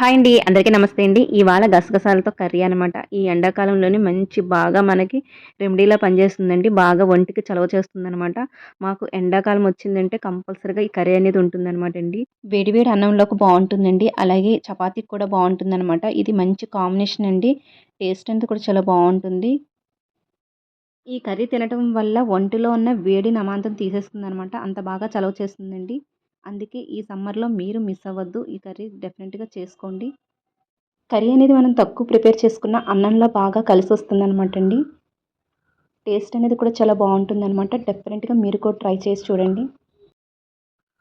Hi అండి అందరికీ నమస్తే అండి. ఇవాళ గసగసాలతో కర్రీ అనమాట ఈ ఎండాకాలంలోనే మంచి బాగా మనకి రెమెడీలా పనిచేస్తుందండి. బాగా ఒంటికి చలవ చేస్తుందనమాట మాకు ఎండాకాలం వచ్చిందంటే కంపల్సరీగా ఈ కర్రీ అనేది ఉంటుందన్నమాట అండి. వేడివేడి అన్నంలోకి బాగుంటుందండి. అలాగే చపాతీకి కూడా బాగుంటుందన్నమాట. ఇది మంచి కాంబినేషన్ అండి. టేస్ట్ అంతా కూడా చాలా బాగుంటుంది. ఈ కర్రీ తినటం వల్ల ఒంటిలో ఉన్న వేడి నమాంతం తీసేస్తుంది అనమాట అంత బాగా చలవ చేస్తుందండి. అందుకే ఈ సమ్మర్లో మీరు మిస్ అవ్వద్దు. ఈ కర్రీ డెఫినెట్గా చేసుకోండి. కర్రీ అనేది మనం తక్కువ ప్రిపేర్ చేసుకున్న అన్నంలో బాగా కలిసి వస్తుంది అనమాట అండి. టేస్ట్ అనేది కూడా చాలా బాగుంటుంది అనమాట డెఫినెట్గా మీరు కూడా ట్రై చేసి చూడండి.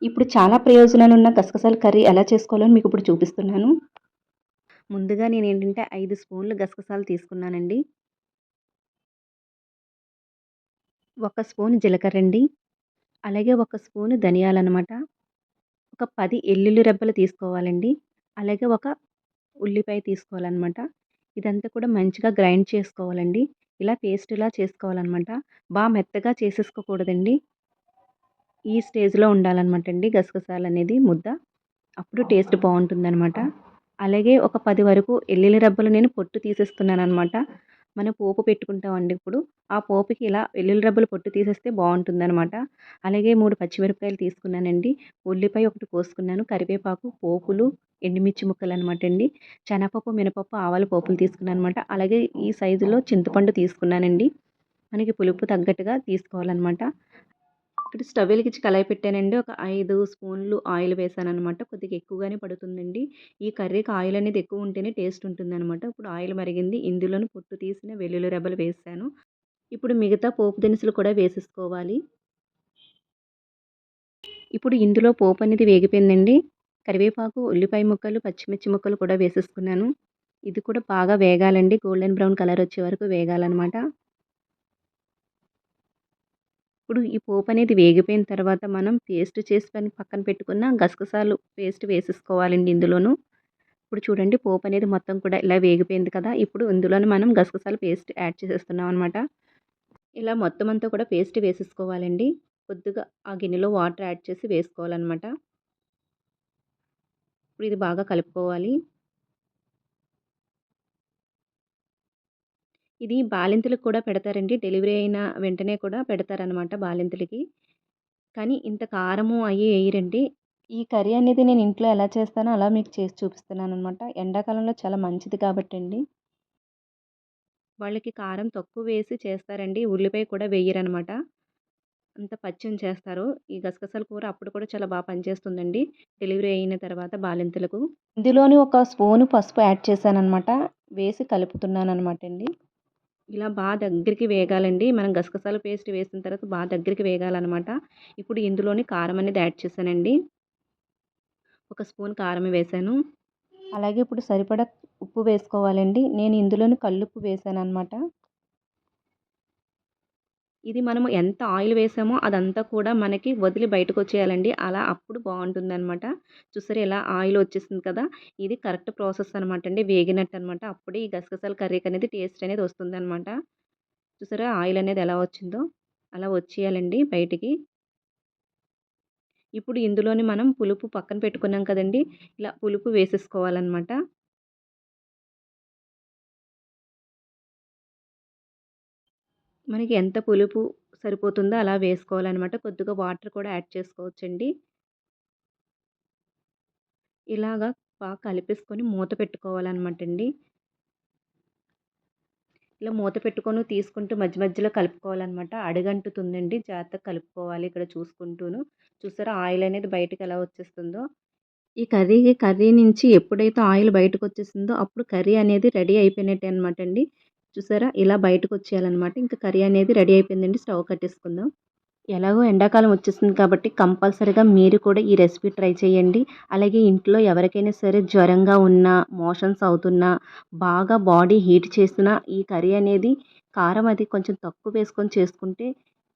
ఇప్పుడు చాలా ప్రయోజనాలు ఉన్న గసగసాల కర్రీ ఎలా చేసుకోవాలో మీకు ఇప్పుడు చూపిస్తున్నాను. ముందుగా నేను ఏంటంటే ఐదు స్పూన్లు గసగసాలు తీసుకున్నానండి. ఒక స్పూన్ జీలకర్ర అండి. అలాగే ఒక స్పూన్ ధనియాలు అనమాట ఒక పది ఎల్లుల్లి రెబ్బలు తీసుకోవాలండి. అలాగే ఒక ఉల్లిపాయ తీసుకోవాలన్నమాట. ఇదంతా కూడా మంచిగా గ్రైండ్ చేసుకోవాలండి. ఇలా పేస్ట్ ఇలా చేసుకోవాలన్నమాట. బాగా మెత్తగా చేసేసుకోకూడదండి. ఈ స్టేజ్లో ఉండాలన్నమాట అండి గసగసాలు అనేది ముద్ద. అప్పుడు టేస్ట్ బాగుంటుందన్నమాట. అలాగే ఒక పది వరకు ఎల్లుల్లి రెబ్బలు నేను పొట్టు తీసేస్తున్నాను అనమాట మనం పోపు పెట్టుకుంటామండి ఇప్పుడు. ఆ పోపుకి ఇలా వెల్లుల్లి రబ్బలు పొట్టు తీసేస్తే బాగుంటుందన్నమాట. అలాగే మూడు పచ్చిమిరపకాయలు తీసుకున్నానండి. ఉల్లిపాయ ఒకటి కోసుకున్నాను. కరివేపాకు పోపులు ఎండుమిర్చి ముక్కలు అనమాట అండి. శనగపప్పు మినపప్పు ఆవాల పోపులు తీసుకున్నాను అనమాట అలాగే ఈ సైజులో చింతపండు తీసుకున్నానండి. మనకి పులుపు తగ్గట్టుగా తీసుకోవాలన్నమాట. ఇక్కడ స్టవ్ వెలిగించి కళాయి పెట్టానండి. ఒక ఐదు స్పూన్లు ఆయిల్ వేసాను అనమాట కొద్దిగా ఎక్కువగానే పడుతుందండి. ఈ కర్రీకి ఆయిల్ అనేది ఎక్కువ ఉంటేనే టేస్ట్ ఉంటుందన్నమాట. ఇప్పుడు ఆయిల్ మరిగింది. ఇందులోని పొట్టు తీసిన వెల్లుల్లి రెబ్బలు వేసాను. ఇప్పుడు మిగతా పోపు దినుసులు కూడా వేసేసుకోవాలి. ఇప్పుడు ఇందులో పోపు అనేది వేగిపోయిందండి. కరివేపాకు ఉల్లిపాయ ముక్కలు పచ్చిమిర్చి ముక్కలు కూడా వేసేసుకున్నాను. ఇది కూడా బాగా వేగాలండి. గోల్డెన్ బ్రౌన్ కలర్ వచ్చే వరకు వేగాలన్నమాట. ఇప్పుడు ఈ పోపు అనేది వేగిపోయిన తర్వాత మనం పేస్ట్ చేసి పక్కన పెట్టుకున్న గసగసాలు పేస్ట్ వేసేసుకోవాలండి ఇందులోను. ఇప్పుడు చూడండి పోపు అనేది మొత్తం కూడా ఇలా వేగిపోయింది కదా ఇప్పుడు ఇందులోనే మనం గసగసాల పేస్ట్ యాడ్ చేసేస్తున్నాం అనమాట ఇలా మొత్తం అంతా కూడా పేస్ట్ వేసేసుకోవాలండి. కొద్దిగా ఆ గిన్నెలో వాటర్ యాడ్ చేసి వేసుకోవాలన్నమాట. ఇప్పుడు ఇది బాగా కలుపుకోవాలి. ఇది బాలింతలకు కూడా పెడతారండి. డెలివరీ అయిన వెంటనే కూడా పెడతారనమాట బాలింతలకి. కానీ ఇంత కారము అయ్యి వేయరండి ఈ కర్రీ అనేది నేను ఇంట్లో ఎలా చేస్తానో అలా మీకు చేసి చూపిస్తున్నాను అనమాట ఎండాకాలంలో చాలా మంచిది కాబట్టి అండి వాళ్ళకి కారం తక్కువ వేసి చేస్తారండి. ఉల్లిపాయ కూడా వేయరనమాట అంత పచ్చిని చేస్తారు. ఈ గసగసాల కూర అప్పుడు కూడా చాలా బాగా పనిచేస్తుందండి. డెలివరీ అయిన తర్వాత బాలింతలకు. ఇందులోని ఒక స్పూను పసుపు యాడ్ చేశాను అనమాట వేసి కలుపుతున్నాను అనమాట అండి. ఇలా బాగా దగ్గరికి వేగాలండి. మనం గసగసాల పేస్ట్ వేసిన తర్వాత బాగా దగ్గరికి వేగాలన్నమాట. ఇప్పుడు ఇందులోని కారం అనేది యాడ్ చేశానండి. ఒక స్పూన్ కారం వేసాను అలాగే ఇప్పుడు సరిపడా ఉప్పు వేసుకోవాలండి. నేను ఇందులోని కల్లుప్పు వేసాను అనమాట ఇది మనం ఎంత ఆయిల్ వేసామో అదంతా కూడా మనకి వదిలి బయటకు వచ్చేయాలండి. అలా అప్పుడు బాగుంటుంది అనమాట చూసారు ఇలా ఆయిల్ వచ్చేసింది కదా. ఇది కరెక్ట్ ప్రాసెస్ అనమాట అండి. వేగినట్టు అనమాట అప్పుడే ఈ గసగసాల కర్రీకి అనేది టేస్ట్ అనేది వస్తుంది అనమాట చూసారా ఆయిల్ అనేది ఎలా వచ్చిందో. అలా వచ్చేయాలండి బయటికి. ఇప్పుడు ఇందులోని మనం పులుపు పక్కన పెట్టుకున్నాం కదండి. ఇలా పులుపు వేసేసుకోవాలన్నమాట. మనకి ఎంత పులుపు సరిపోతుందో అలా వేసుకోవాలన్నమాట. కొద్దిగా వాటర్ కూడా యాడ్ చేసుకోవచ్చండి. ఇలాగా బాగా కలిపేసుకొని మూత పెట్టుకోవాలన్నమాట అండి ఇలా మూత పెట్టుకొని తీసుకుంటూ మధ్య మధ్యలో కలుపుకోవాలన్నమాట. అడుగంటుతుందండి. జాగ్రత్తగా కలుపుకోవాలి ఇక్కడ చూసుకుంటూను. చూసారా ఆయిల్ అనేది బయటకు ఎలా వచ్చేస్తుందో. ఈ కర్రీ కర్రీ నుంచి ఎప్పుడైతే ఆయిల్ బయటకు వచ్చేసిందో అప్పుడు కర్రీ అనేది రెడీ అయిపోయినట్టే అనమాట అండి చూసారా? ఇలా బయటకు వచ్చేయాలన్నమాట ఇంకా కర్రీ అనేది రెడీ అయిపోయిందండి. స్టవ్ కట్టేసుకుందాం. ఎలాగో ఎండాకాలం వచ్చేస్తుంది కాబట్టి కంపల్సరీగా మీరు కూడా ఈ రెసిపీ ట్రై చేయండి. అలాగే ఇంట్లో ఎవరికైనా సరే జ్వరంగా ఉన్నా మోషన్స్ అవుతున్నా బాగా బాడీ హీట్ చేసినా ఈ కర్రీ అనేది కారం అది కొంచెం తక్కువ వేసుకొని చేసుకుంటే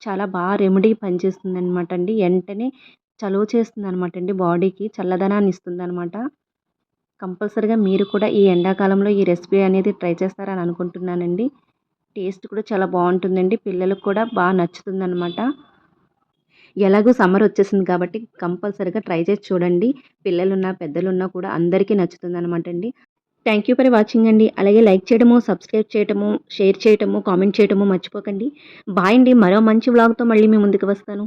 చాలా బాగా రెమెడీ పనిచేస్తుంది అనమాట అండి. వెంటనే చలువ చేస్తుంది అనమాట అండి బాడీకి. చల్లదనాన్ని ఇస్తుంది అనమాట కంపల్సరీగా మీరు కూడా ఈ ఎండాకాలంలో ఈ రెసిపీ అనేది ట్రై చేస్తారని అనుకుంటున్నానండి. టేస్ట్ కూడా చాలా బాగుంటుందండి. పిల్లలకు కూడా బాగా నచ్చుతుందనమాట ఎలాగో సమ్మర్ వచ్చేసింది కాబట్టి కంపల్సరిగా ట్రై చేసి చూడండి. పిల్లలున్నా పెద్దలున్నా కూడా అందరికీ నచ్చుతుందనమాట అండి. థ్యాంక్ యూ ఫర్ వాచింగ్ అండి. అలాగే లైక్ చేయడము సబ్స్క్రైబ్ చేయడము షేర్ చేయడము కామెంట్ చేయడము మర్చిపోకండి. బాయ్ అండి. మరో మంచి వ్లాగ్తో మళ్ళీ మీ ముందుకు వస్తాను.